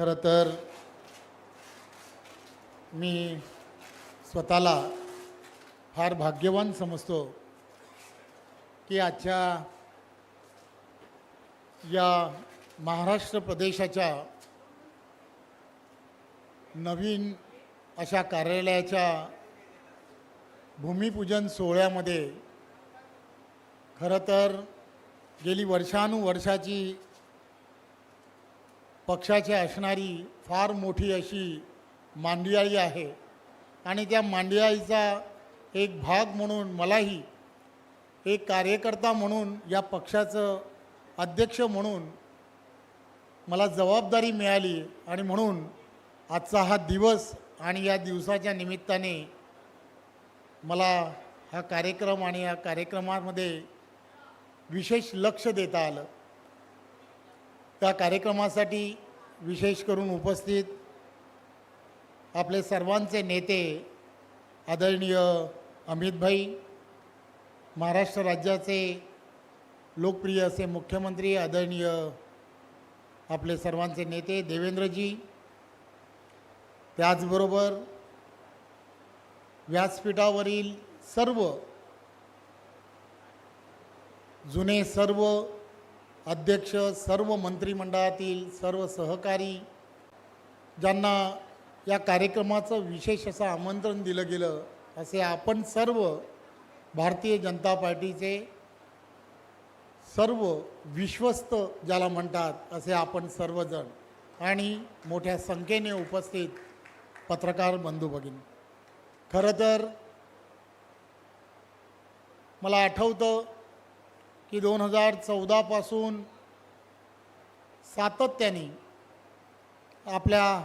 खरं तर मी स्वतःला फार भाग्यवान समजतो की आजच्या या महाराष्ट्र प्रदेशाच्या नवीन अशा कार्यालयाच्या भूमिपूजन सोहळ्यामध्ये खरं तर गेली वर्षानुवर्षाची पक्षाची असणारी फार मोठी अशी मांडियाळी आहे. आणि त्या मांडियाळीचा एक भाग म्हणून मलाही एक कार्यकर्ता म्हणून या पक्षाचं अध्यक्ष म्हणून मला जबाबदारी मिळाली आणि म्हणून आजचा हा दिवस आणि या दिवसाच्या निमित्ताने मला हा कार्यक्रम आणि या कार्यक्रमामध्ये विशेष लक्ष देता आलं. त्या कार्यक्रमासाठी विशेष करून उपस्थित आपले सर्वांचे नेते आदरणीय अमितभाई महाराष्ट्र राज्याचे लोकप्रिय असे मुख्यमंत्री आदरणीय आपले सर्वांचे नेते देवेंद्रजी त्याचबरोबर व्यासपीठावरील सर्व जुने सर्व अध्यक्ष सर्व मंत्रिमंडळातील सर्व सहकारी ज्यांना या कार्यक्रमाचं विशेष असं आमंत्रण दिलं गेलं असे आपण सर्व भारतीय जनता पार्टीचे सर्व विश्वस्त ज्याला म्हणतात असे आपण सर्वजण आणि मोठ्या संख्येने उपस्थित पत्रकार बंधू भगिनी. खरं तर मला आठवतं की दोन हजार चौदापासून सातत्याने आपल्या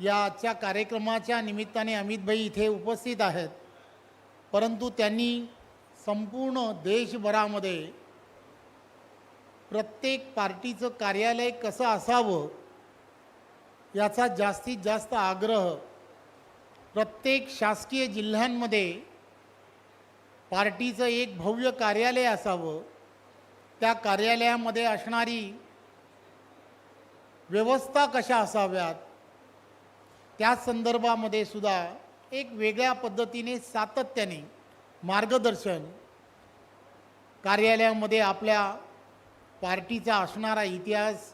याच्या कार्यक्रमाच्या निमित्ताने अमितभाई इथे उपस्थित आहेत. परंतु त्यांनी संपूर्ण देशभरामध्ये प्रत्येक पार्टीचं कार्यालय कसं असावं याचा जास्तीत जास्त आग्रह प्रत्येक शासकीय जिल्ह्यांमध्ये पार्टीचं एक भव्य कार्यालय असावं. त्या कार्यालयामध्ये असणारी व्यवस्था कशा असाव्यात? त्या संदर्भामध्ये सुद्धा एक वेगळ्या पद्धतीने सातत्याने मार्गदर्शन कार्यालयामध्ये आपल्या पार्टीचा असणारा इतिहास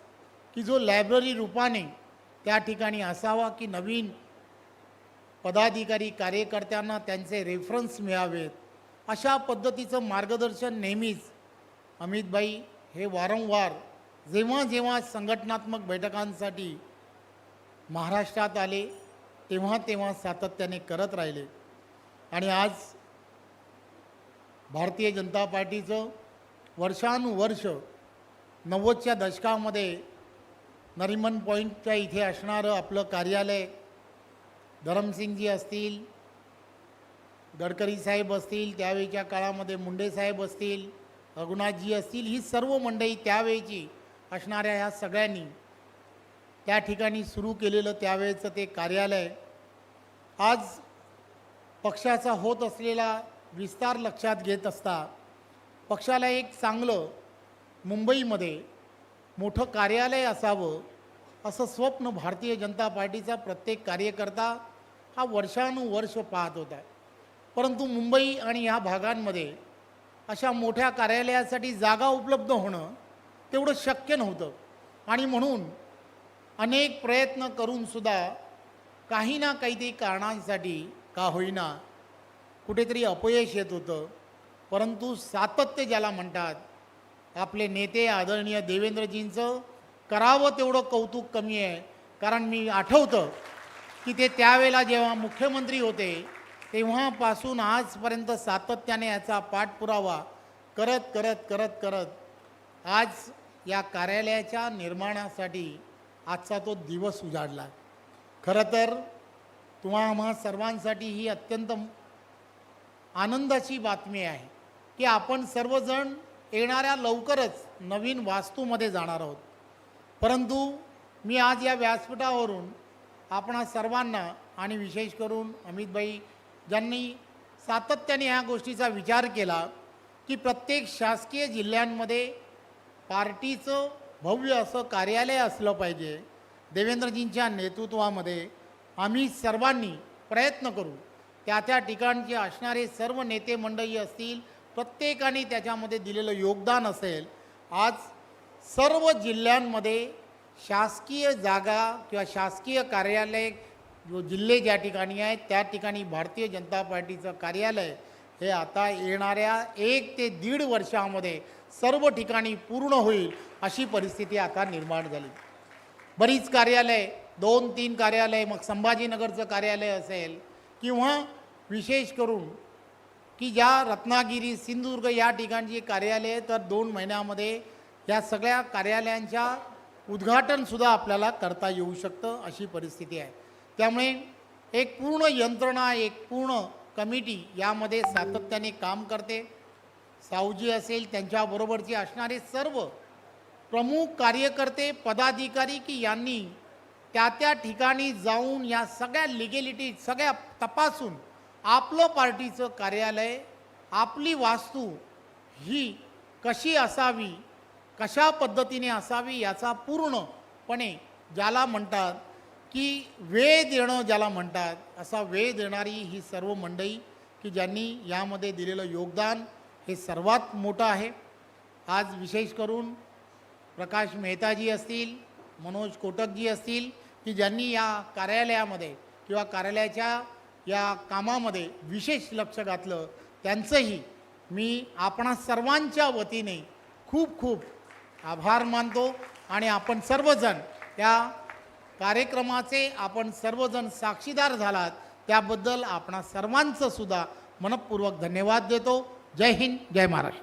की जो लायब्ररी रूपाने त्या ठिकाणी असावा की नवीन पदाधिकारी कार्यकर्त्यांना त्यांचे रेफरन्स मिळावेत. अशा पद्धतीचं मार्गदर्शन नेहमीच अमितभाई हे वारंवार जेव्हा जेव्हा संघटनात्मक बैठकांसाठी महाराष्ट्रात आले तेव्हा तेव्हा सातत्याने करत राहिले. आणि आज भारतीय जनता पार्टीचं वर्षानुवर्ष नव्वदच्या दशकामध्ये नरिमन पॉईंटच्या इथे असणारं आपलं कार्यालय धरमसिंगजी असतील गडकरी साहेब असतील त्यावेळीच्या काळामध्ये मुंडे साहेब असतील रघुनाथजी असतील ही सर्व मंडळी त्यावेळची असणाऱ्या ह्या सगळ्यांनी त्या ठिकाणी सुरू केलेलं त्यावेळेचं ते कार्यालय आज पक्षाचा होत असलेला विस्तार लक्षात घेत असता पक्षाला एक चांगलं मुंबईमध्ये मोठं कार्यालय असावं असं स्वप्न भारतीय जनता पार्टीचा प्रत्येक कार्यकर्ता हा वर्षानुवर्ष पाहत होता. परंतु मुंबई आणि ह्या भागांमध्ये अशा मोठ्या कार्यालयासाठी जागा उपलब्ध होणं तेवढं शक्य नव्हतं. आणि म्हणून अनेक प्रयत्न करूनसुद्धा काही ना काहीतरी कारणांसाठी का होईना कुठेतरी अपयश येत होतं. परंतु सातत्य ज्याला म्हणतात आपले नेते आदरणीय देवेंद्रजींचं करावं तेवढं कौतुक कमी आहे. कारण मी आठवतं की ते त्यावेळेला जेव्हा मुख्यमंत्री होते तेव्हापासून आजपर्यंत सातत्याने याचा पाठपुरावा करत करत करत करत आज या कार्यालयाच्या निर्माणासाठी आजचा तो दिवस उजाडला. खरं तर तुम्हा आम्हा सर्वांसाठी ही अत्यंत आनंदाची बातमी आहे की आपण सर्वजण येणाऱ्या लवकरच नवीन वास्तूमध्ये जाणार आहोत. परंतु मी आज या व्यासपीठावरून आपणा सर्वांना आणि विशेष करून अमितभाई ज्यांनी सातत्याने ह्या गोष्टीचा विचार केला की प्रत्येक शासकीय जिल्ह्यांमध्ये पार्टीचं भव्य असं कार्यालय असलं पाहिजे देवेंद्रजींच्या नेतृत्वामध्ये आम्ही सर्वांनी प्रयत्न करू. त्या त्या ठिकाणचे असणारे सर्व नेते मंडळी असतील प्रत्येकाने त्याच्यामध्ये दिलेलं योगदान असेल आज सर्व जिल्ह्यांमध्ये शासकीय जागा किंवा शासकीय कार्यालय जो जिल्हे ज्या ठिकाणी आहेत त्या ठिकाणी भारतीय जनता पार्टीचं कार्यालय हे आता येणाऱ्या एक ते दीड वर्षामध्ये सर्व ठिकाणी पूर्ण होईल अशी परिस्थिती आता निर्माण झाली. बरीच कार्यालय दोन तीन कार्यालय मग संभाजीनगरचं कार्यालय असेल किंवा विशेष करून की ज्या रत्नागिरी सिंधुदुर्ग या ठिकाणची कार्यालय तर दोन महिन्यामध्ये या सगळ्या कार्यालयांच्या उद्घाटनसुद्धा आपल्याला करता येऊ शकतं अशी परिस्थिती आहे. त्यामुळे एक पूर्ण यंत्रणा एक पूर्ण कमिटी यामध्ये सातत्याने काम करते. सावजी असेल त्यांच्याबरोबरचे असणारे सर्व प्रमुख कार्यकर्ते पदाधिकारी की यांनी त्या त्या ठिकाणी जाऊन या सगळ्या लिगेलिटी सगळ्या तपासून आपलं पार्टीचं कार्यालय आपली वास्तू ही कशी असावी कशा पद्धतीने असावी याचा पूर्णपणे ज्याला म्हणतात की वेळ देणं ज्याला म्हणतात असा वेळ देणारी ही सर्व मंडई की ज्यांनी यामध्ये दिलेलं योगदान हे सर्वात मोठं आहे. आज विशेष करून प्रकाश मेहताजी असतील मनोज कोटकजी असतील की ज्यांनी या कार्यालयामध्ये किंवा कार्यालयाच्या या कामामध्ये विशेष लक्ष घातलं त्यांचंही मी आपणा सर्वांच्या वतीने खूप खूप आभार मानतो आणि आपण सर्वजण या कार्यक्रमाचे आपण सर्वजण साक्षीदार झालात त्याबद्दल आपणा सर्वांचं सुद्धा मनपूर्वक धन्यवाद देतो. जय हिंद जय महाराष्ट्र.